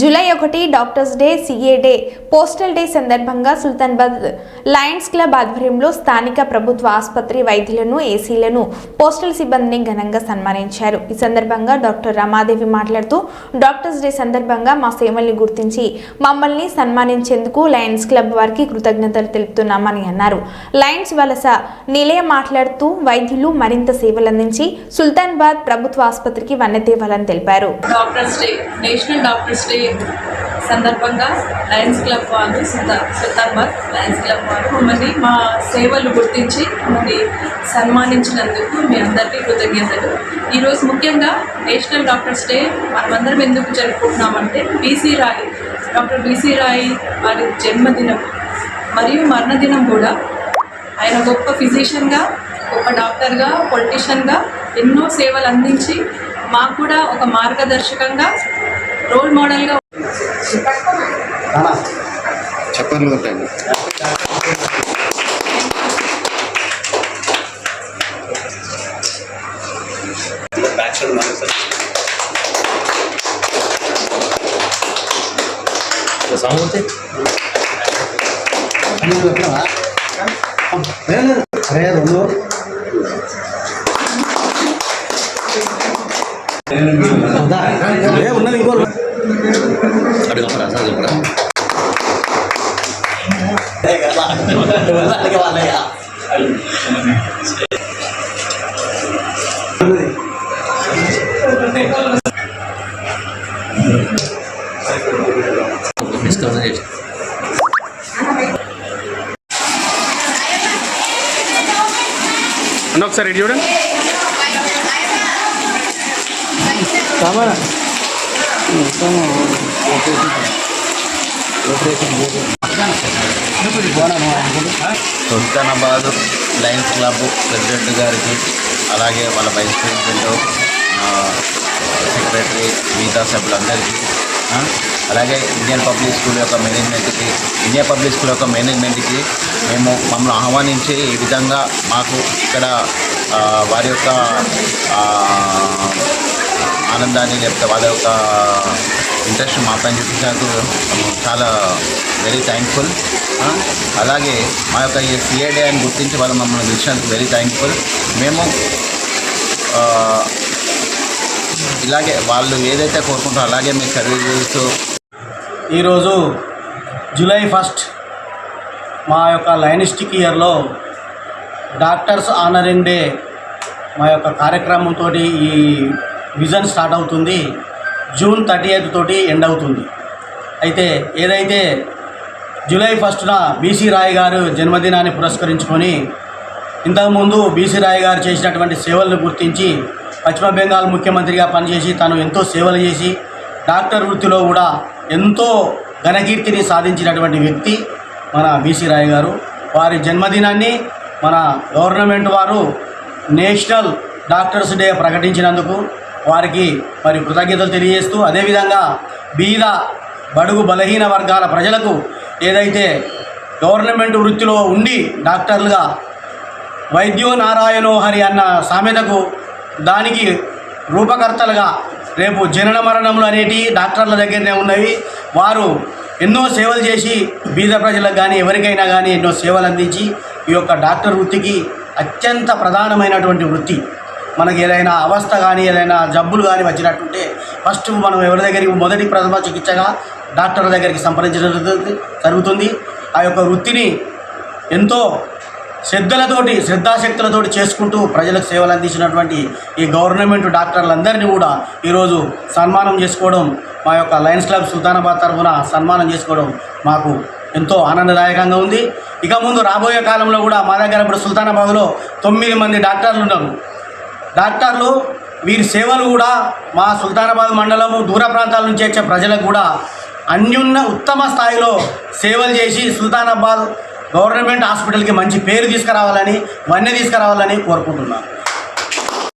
July ఒకటి doctors day CA day. Postal day సందర్భంగా Sultanabad Lions club ఆధ్వర్యంలో స్థానిక ప్రభుత్వ ఆసుపత్రి వైద్యులను ఏసీలను పోస్టల్ సిబ్బందిని ఘనంగా సన్మానించారు. ఈ సందర్భంగా డాక్టర్ రమాదేవి మాట్లాడుతూ డాక్టర్స్ డే సందర్భంగా మా సేవల్ని గుర్తించి మమ్మల్ని సన్మానించేందుకు లయన్స్ క్లబ్ వారికి కృతజ్ఞతలు తెలుపుతున్నామని అన్నారు. లయన్స్ వలస నిలయ మాట్లాడుతూ వైద్యులు మరింత సేవలందించి సుల్తాన్బాద్ ప్రభుత్వ ఆసుపత్రికి వన్నెతేవాలని తెలిపారు. Doctors day national doctors day సందర్భంగా లయన్స్ క్లబ్ వాళ్ళు సుల్తాన్బాద్ లయన్స్ క్లబ్ వారు మమ్మల్ని మా సేవలు గుర్తించి మమ్మల్ని సన్మానించినందుకు మీ అందరికీ కృతజ్ఞతలు. ఈరోజు ముఖ్యంగా నేషనల్ డాక్టర్స్ డే మనమందరం ఎందుకు జరుపుకుంటున్నామంటే BC Roy doctor BC Roy వారి జన్మదినం మరియు మరణదినం కూడా. ఆయన గొప్ప ఫిజిషియన్గా గొప్ప డాక్టర్గా పొలిటీషియన్గా ఎన్నో సేవలు అందించి మాకు కూడా ఒక మార్గదర్శకంగా రోల్ మోడల్గా చెప్పండి కొట్టండి అరే రెండు. ఉన్నది ఇంకో అన్న ఒకసారి చూడండి. చూడండి సుల్తానాబాద్ లయన్స్ క్లబ్ ప్రెసిడెంట్ గారికి అలాగే వాళ్ళ వైస్ ప్రెసిడెంట్ సెక్రటరీ మిగతా సభ్యులందరికీ అలాగే ఇండియన్ పబ్లిక్ స్కూల్ యొక్క మేనేజ్మెంట్కి ఇండియన్ పబ్లిక్ స్కూల్ యొక్క మేనేజ్మెంట్కి మేము మమ్మల్ని ఆహ్వానించి ఈ విధంగా మాకు ఇక్కడ వారి యొక్క ఆనందాన్ని లేకపోతే వాళ్ళ యొక్క ఇంట్రెస్ట్ మా పైన చూపించినందుకు చాలా వెరీ థ్యాంక్ఫుల్ అలాగే మా యొక్క ఈ సిఏడే అని గుర్తించి వాళ్ళు మమ్మల్ని పిలిచినందుకు వెరీ థ్యాంక్ఫుల్ మేము ఇలాగే వాళ్ళు ఏదైతే కోరుకుంటారో అలాగే మీ సర్వీస్ చేస్తూ ఈరోజు జూలై ఫస్ట్ మా యొక్క లైనిస్టిక్ ఇయర్లో డాక్టర్స్ ఆనరింగ్ డే మా యొక్క కార్యక్రమంతో ఈ విజన్ స్టార్ట్ అవుతుంది. జూన్ థర్టీ ఎయిత్ తోటి ఎండ్ అవుతుంది. అయితే ఏదైతే జూలై ఫస్ట్న బీసీ రాయ్ గారు జన్మదినాన్ని పురస్కరించుకొని ఇంతకుముందు బీసీ రాయ్ గారు చేసినటువంటి సేవలను గుర్తించి పశ్చిమ బెంగాల్ ముఖ్యమంత్రిగా పనిచేసి తను ఎంతో సేవలు చేసి డాక్టర్ వృత్తిలో కూడా ఎంతో ఘనకీర్తిని సాధించినటువంటి వ్యక్తి మన బీసీ రాయ్ గారు. వారి జన్మదినాన్ని మన గవర్నమెంట్ వారు నేషనల్ డాక్టర్స్ డే ప్రకటించినందుకు వారికి మరి కృతజ్ఞతలు తెలియజేస్తూ అదేవిధంగా బీద బడుగు బలహీన వర్గాల ప్రజలకు ఏదైతే గవర్నమెంట్ వృత్తిలో ఉండి డాక్టర్లుగా వైద్యో నారాయణో హరి అన్న సామెతకు దానికి రూపకర్తలుగా రేపు జనన మరణములు అనేటి డాక్టర్ల దగ్గరనే ఉన్నవి. వారు ఎన్నో సేవలు చేసి బీద ప్రజలకు కానీ ఎవరికైనా కానీ ఎన్నో సేవలు అందించి ఈ యొక్క డాక్టర్ వృత్తికి అత్యంత ప్రధానమైనటువంటి వృత్తి. మనకి ఏదైనా అవస్థ కానీ ఏదైనా జబ్బులు కానీ వచ్చినట్టుంటే ఫస్ట్ మనం ఎవరి దగ్గరికి మొదటి ప్రథమ చికిత్సగా డాక్టర్ దగ్గరికి సంప్రదించడం జరుగుతుంది- జరుగుతుంది. ఆ యొక్క వృత్తిని ఎంతో శ్రద్ధలతోటి శ్రద్ధాశక్తులతోటి చేసుకుంటూ ప్రజలకు సేవలు అందించినటువంటి ఈ గవర్నమెంట్ డాక్టర్లందరినీ కూడా ఈరోజు సన్మానం చేసుకోవడం మా యొక్క లయన్స్ క్లబ్ సుల్తానాబాద్ తరఫున సన్మానం చేసుకోవడం మాకు ఎంతో ఆనందదాయకంగా ఉంది. ఇక ముందు రాబోయే కాలంలో కూడా మా దగ్గర ఇప్పుడు సుల్తానాబాద్లో తొమ్మిది మంది డాక్టర్లు ఉన్నారు. డాక్టర్లు వీరి సేవలు కూడా మా సుల్తానాబాద్ మండలము దూర ప్రాంతాల నుంచి వచ్చే ప్రజలకు కూడా అన్యున్న ఉత్తమ స్థాయిలో సేవలు చేసి సుల్తానాబాద్ గవర్నమెంట్ హాస్పిటల్కి మంచి పేరు తీసుకురావాలని వన్య తీసుకురావాలని కోరుకుంటున్నాను.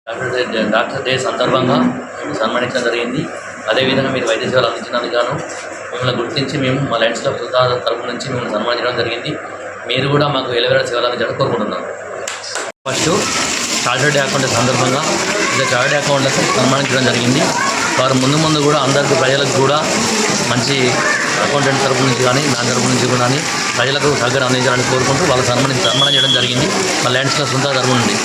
డాక్టర్ డే డాక్టర్ డే సందర్భంగా మేము సన్మానించడం జరిగింది. అదేవిధంగా మీరు వైద్య సేవలు అందించినందుకు గాను మిమ్మల్ని గుర్తించి మేము మా లైన్స్ క్లబ్ సుల్తా తరపు నుంచి మిమ్మల్ని సన్మానించడం జరిగింది. మీరు కూడా మాకు ఎలవేళ సేవలు అందించడం కోరుకుంటున్నాను. ఫస్ట్ చార్టెడ్ అకౌంట్ సందర్భంగా ఇలా చార్టెడ్ అకౌంట్లకు సన్మానించడం జరిగింది. వారు ముందు ముందు కూడా అందరికీ ప్రజలకు కూడా మంచి అకౌంటెంట్ తరపు నుంచి కానీ నా తరపు నుంచి కూడా కానీ ప్రజలకు సహకారం అందించాలని కోరుకుంటూ వాళ్ళు సన్మానం సన్మానం చేయడం జరిగింది. మా ల్యాండ్స్ క్లబ్ సొంత తరపు నుండి.